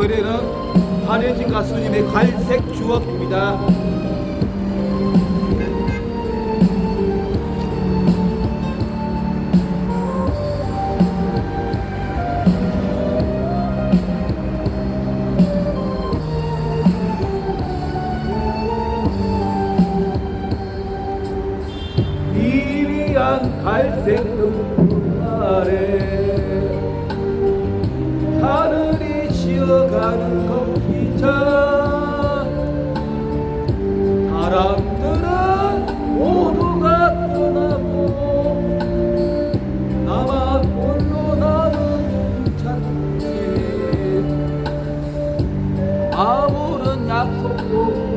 노래는 한혜진 가수님의 갈색 주억입니다. 갈색 눈 나는 커피잔 사람들은 모두가 떠나고 나만 홀로 나는 찾지? 아무런 약속도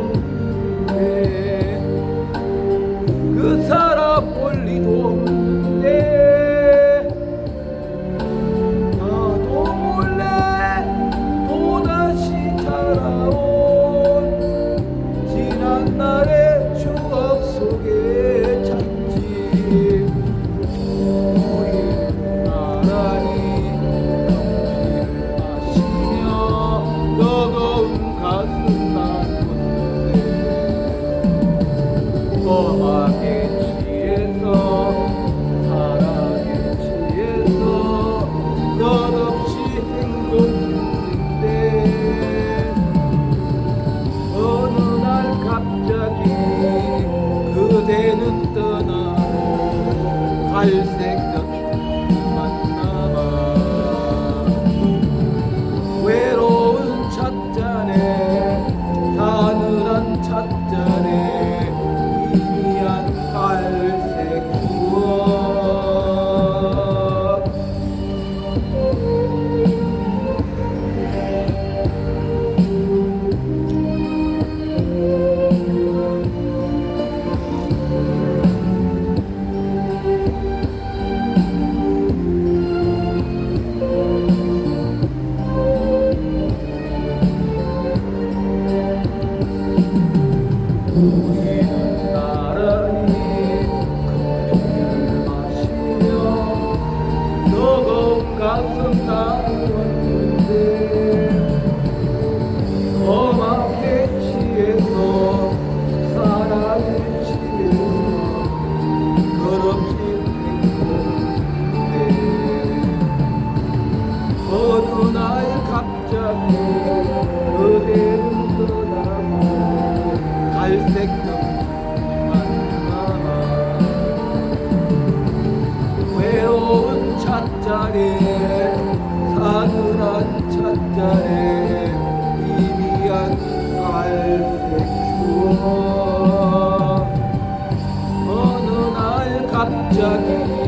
Isaac. Amen. 자리에 사늘한 찬잔에 미미한 갈색 주어. 어느 날 갑자기